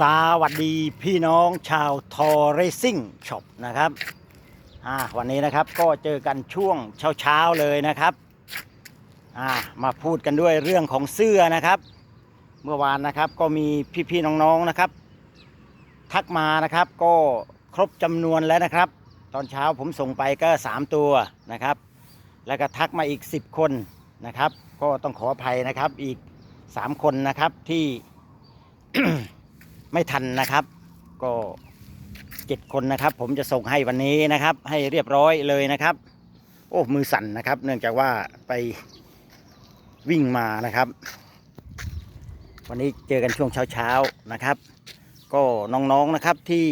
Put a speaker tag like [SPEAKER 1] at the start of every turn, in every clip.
[SPEAKER 1] สวัสดีพี่น้องชาวทอเรซิ่งช็อปนะครับวันนี้นะครับก็เจอกันช่วงเช้าๆเลยนะครับมาพูดกันด้วยเรื่องของเสื้อนะครับ เมื่อวานนะครับก็มีพี่ๆน้องๆนะครับ ทักมานะครับก็ครบจำนวนแล้วนะครับ ตอนเช้าผมส่งไปก็ 3 ตัวนะครับ แล้วก็ทักมาอีก 10 คนนะครับ ก็ต้องขออภัยนะครับอีก 3 คนนะครับที่ ไม่ทันนะครับ ก็เจ็ดคนนะครับ ผมจะส่งให้วันนี้นะครับ ให้เรียบร้อยเลยนะครับ โอ้มือสั่นนะครับ เนื่องจากว่าไปวิ่งมานะครับ วันนี้เจอกันช่วงเช้าๆนะครับ ก็น้องๆนะครับที่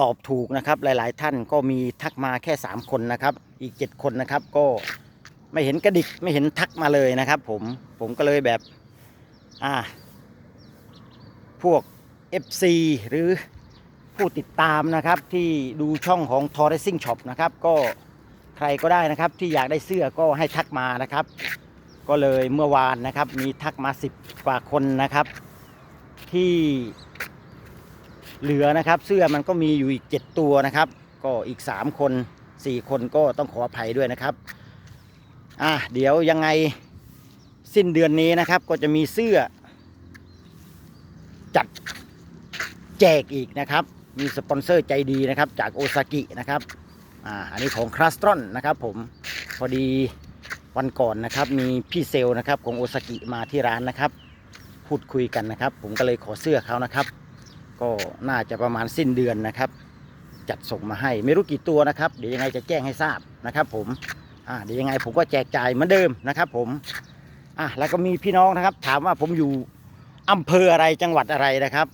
[SPEAKER 1] ตอบถูกนะครับหลายๆ ท่านก็มีทักมาแค่ 3 คนนะครับ อีก 7 คนนะครับ ก็ไม่เห็นกระดิกไม่เห็นทักมาเลยนะครับ ผมผมก็เลยแบบ อ่า พวก FC หรือผู้ติดตามนะครับที่ดูช่องของ t o r e s i n g Shop นะครับก็ใครก็ได้นะครับที่อยากได้เสื้อก็ให้ทักมานะครับ ก็เลยเมื่อวานนะครับมีทักมา 10 กว่าคนนะครับ ที่เหลือนะครับเสื้อมันก็มีอยู่อีก 7 ตัวนะครับ ก็อีก 3 คน 4 คนก็ต้องขออภัยด้วยนะครับอะเดี๋ยวยังไงสิ้นเดือนนี้นะครับก็จะมีเสื้อ จัดแจกอีกนะครับ มีสปอนเซอร์ใจดีนะครับจากโอซากินะครับอ่าอันนี้ของคลาสตรอนนะครับผมพอดีวันก่อนนะครับ มีพี่เซลลนะครับของโอซากิมาที่ร้านนะครับ พูดคุยกันนะครับ ผมก็เลยขอเสื้อเขานะครับ ก็น่าจะประมาณสิ้นเดือนนะครับ จัดส่งมาให้ไม่รู้กี่ตัวนะครับ เดี๋ยวยังไงจะแจ้งให้ทราบนะครับ ผมอ่าเดี๋ยวยังไงผมก็แจกจ่ายเหมือนเดิมนะครับ ผมอะแล้วก็มีพี่น้องนะครับ ถามว่าผมอยู่ อำเภออะไรจังหวัดอะไรนะครับ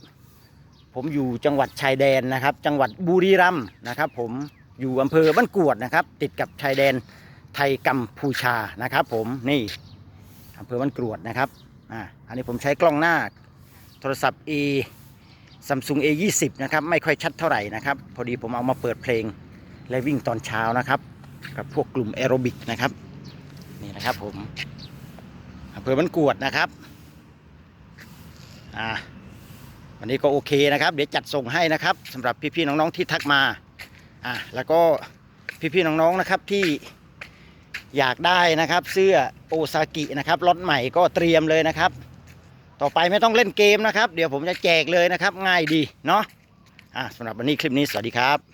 [SPEAKER 1] ผมอยู่จังหวัดชายแดนนะครับ จังหวัดบุรีรัมย์นะครับ ผมอยู่อำเภอบ้านกวดนะครับ ติดกับชายแดนไทยกัมพูชานะครับ ผมนี่อำเภอบ้านกรวดนะครับอ่าอันนี้ผมใช้กล้องหน้าโทรศัพท์ A Samsung A 2 0นะครับไม่ค่อยชัดเท่าไหร่นะครับพอดีผมเอามาเปิดเพลงและวิ่งตอนเช้านะครับ กับพวกกลุ่มแอโรบิกนะครับนี่นะครับผมอำเภอบ้านกวดนะครับ อ่าวันนี้ก็โอเคนะครับ เดี๋ยวจัดส่งให้นะครับสำหรับพี่ๆน้องๆที่ทักมาอ่าแล้วก็พี่ๆน้องๆนะครับที่อยากได้นะครับ เสื้อโอซากินะครับรถใหม่ก็เตรียมเลยนะครับ ต่อไปไม่ต้องเล่นเกมนะครับ เดี๋ยวผมจะแจกเลยนะครับ ง่ายดีเนาะอ่าสำหรับวันนี้คลิปนี้สวัสดีครับ